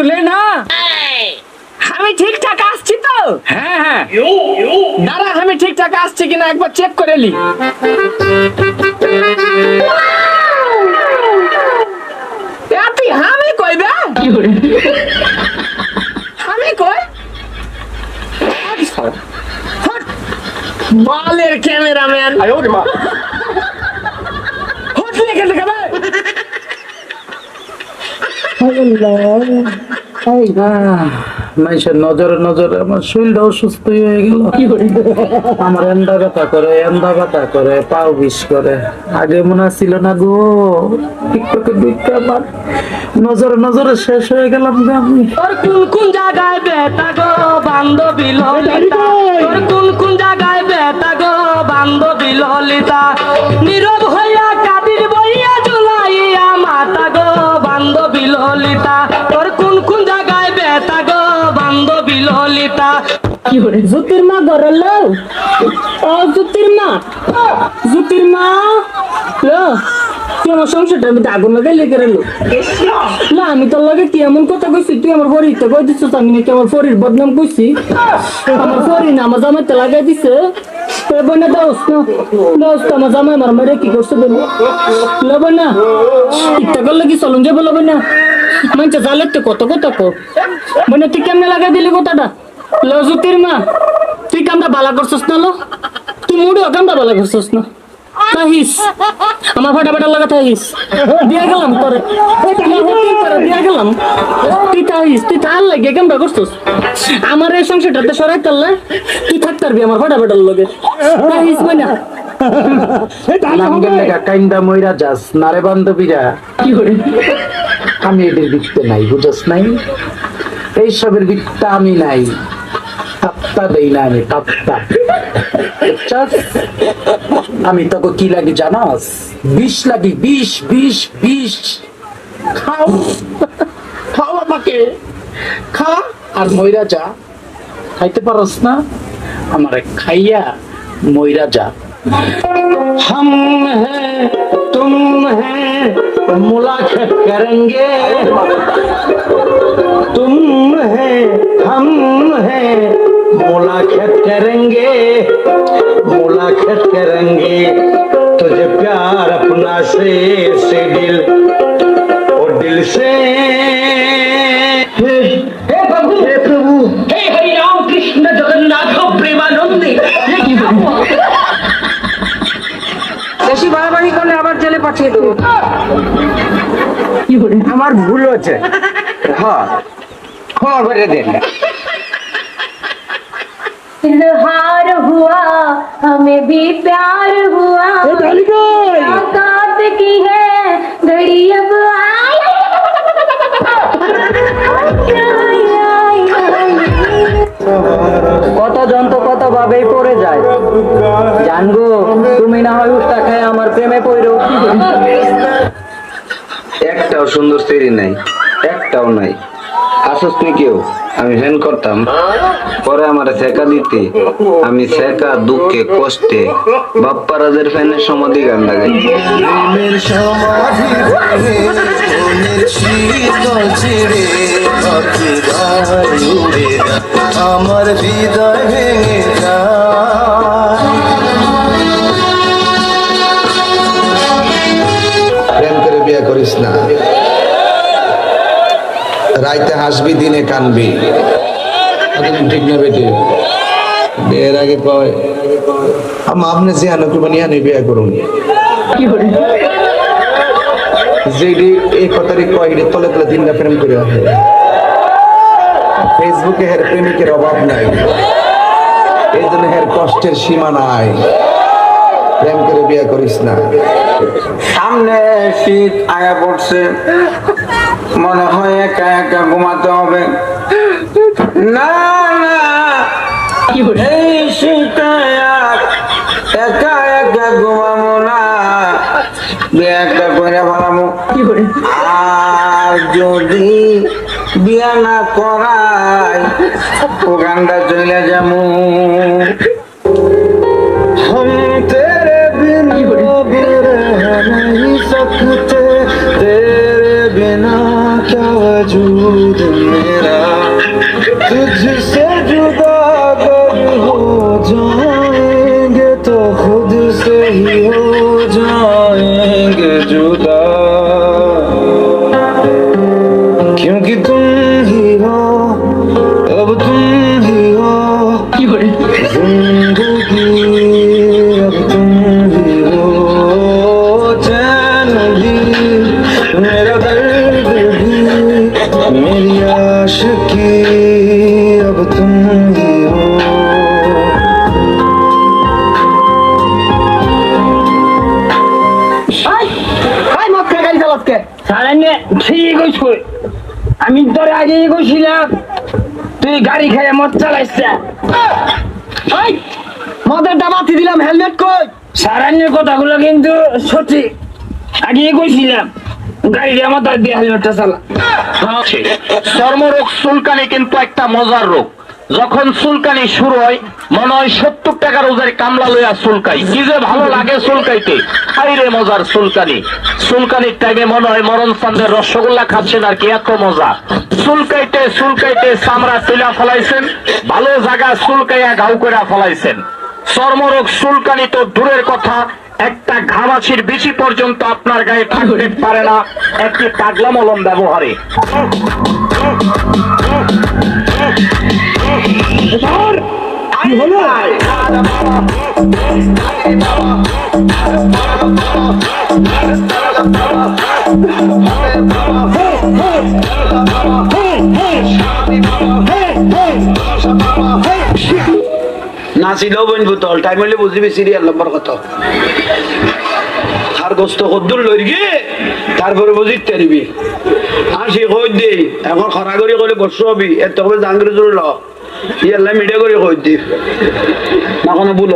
তুলে না। আমি ঠিকঠাক আসছি তো। হ্যাঁ হ্যাঁ। দাঁড়া আমি ঠিকঠাক আসছি কিনা একবার চেক করে নি। আমি কইবে আমি কই। মালের ক্যামেরাম্যান। হট লেগে ভাই মানুষের নজরে নজরে আমার শরীরটা অসুস্থ হয়ে গেল। আমার এন্দা ব্যথা করে এন্দা ব্যথা করে পাও বিষ করে। আগে মনে ছিল না গো টিকটকে দেখতে আমার নজরে নজরে শেষ হয়ে গেলাম গো আমি। তোর কোন কোন জায়গায় বেতা গো বান্ধবী ললিতা? তোর কোন কোন জায়গায় বেতা গো বান্ধবী ললিতা? নীরব হইয়া কাদির বইয়া জুলাইয়া মাতা গো বান্ধবী ললিতা। ললিতা। জুতির মা লো ও, জুতির মা। জুতির মা? লো, তুই আমার সংসারটা আমি আগুন লাগাই লেগে রেলো না আমি তোর লগে কি এমন কথা কইছি? তুই আমার ফরিতে কই দিছিস? আমি নাকি আমার ফরির বদনাম কইছি। আমার ফরি না, আমার জামাইতে লাগাই দিছে। এবার না দোস্ত দোস্ত, আমার জামাই কি করছে বলি লব না ইত্যা করলে কি চলুন যাব মানছে জালের তো কত কথা কো? মানে তুই কেমনে লাগাই দিলি কথাটা? লজুতির মা তুই কামটা বালা করছস না লো? তুই মুড়ো কামটা বালা করছস না। তাহিস আমার ফাটা ফাটা লাগা তাহিস দিয়া গেলাম তোরে। দিয়া গেলাম। তুই তাহিস তুই তার লাগে কামটা করছস। আমার এই সংসারটাতে সরাই তুই থাকতে পারবি আমার লগে। তাহিস মানে কাইন্দা মইরা যাস নারে বান্ধবীরা। কি করে আমি এদের ভিত্তিতে নাই, বুঝাস নাই? এইসবের ভিত্তা আমি নাই। তাত্তা দেই না আমি তাত্তা আমি তোকে কি লাগে জানাস? বিষ লাগি, বিষ বিষ বিষ। খাও। খাও আমাকে। খা আর ময়রা যা। খাইতে পারস না? আমার খাইয়া ময়রা যা। হাম হ্যাঁ हैं मुलाकात करेंगे। तुम हैं, हम हैं, मुलाकात करेंगे मुलाकात करेंगे। तुझे प्यार अपना से से दिल, और दिल से পাঠিয়ে দেবো আমার ভুল হচ্ছে হ্যাঁ ক্ষমা করে দেন इजहार हुआ हमें भी प्यार हुआ मुलाकात की है घड़ी अब आई কত যন্ত্র কত ভাবেই পড়ে যায়। জানগো, তুমি না হয় উস্তা খায় আমার প্রেমে পড়ো। একটাও সুন্দর স্ত্রী নাই, একটাও নাই। আসস নি কেউ? আমি ফ্যান করতাম। পরে আমার শেখা দিতে। আমি শেখা দুঃখে কষ্টে বাপ্পারাজের ফ্যানের সমাধি গান লাগাই। আমার হৃদয় ভেঙে প্রেম করে বিয়ে করিস না। রাইতে হাসবি দিনে কানবি। ঠিক না বেটে। বিয়ের আগে কয় আম আপনি যে আনো কুরবানি আনি বিয়ে করুন। যেটি এই কথাটি কয় এটি তলে তলে দিনটা প্রেম করে আসে। ফেসবুকে হের প্রেমিকের অভাব নাই। এই জন্য হের কষ্টের সীমা নাই। প্রেম করে বিয়ে করিস না। সামনে শীত আয়া পড়ছে। মনে হয় একা একা ঘুমাতে হবে। না না এই শীতে একা একা ঘুমাবো না। বিয়ে একটা করে ফেলাবো। আর যদি বিয়া না করাই ওখানটা চলে যাব। टूटे तेरे बिना क्या वजूद मेरा? तुझसे ঠিক হইছ আমি তোর আগে কইছিলাম তুই গাড়ি খেয়ে মদ চালাইছে মদের দাবাতি দিলাম হেলমেট কই? কথা কথাগুলো কিন্তু সঠিক। আগে কইছিলাম গাড়ি আমার দিয়ে হেলমেটটা চালা। চর্মরোগ চুলকানি কিন্তু একটা মজার রোগ। যখন চুলকানি শুরু হয়, মনে হয় সত্তর টাকার ওজার কামলা লইয়া চুলকাই। কি যে ভালো লাগে চুলকাইতে। হাইরে মজার চুলকানি। চুলকানির টাইমে মনে হয় মরণ চান্দের রসগোল্লা খাচ্ছেন আর কি, এত মজা। চুলকাইতে চুলকাইতে চামড়া তুলা ফলাইছেন, ভালো জায়গা চুলকাইয়া ঘাউ করে ফলাইছেন। চর্মরোগ চুলকানি তো দূরের কথা, একটা ঘামাছির বেশি পর্যন্ত আপনার গায়ে থাকতে পারে না, একটি পাগলা মলম ব্যবহারে নাচিলেও বইনবো তল টাইম হইলে বুঝিবি সিরিয়াল নম্বর কত। আর গোস্ত কদ্দুর লই গিয়ে তারপরে বুঝিত পারিবি আসি কই দে এখন খরা করি কইলে বসু হবি এত কবে জাঙ্গির জোর ল। ইয়াল্লা মিডিয়া করে কই দি না কোনো ভুল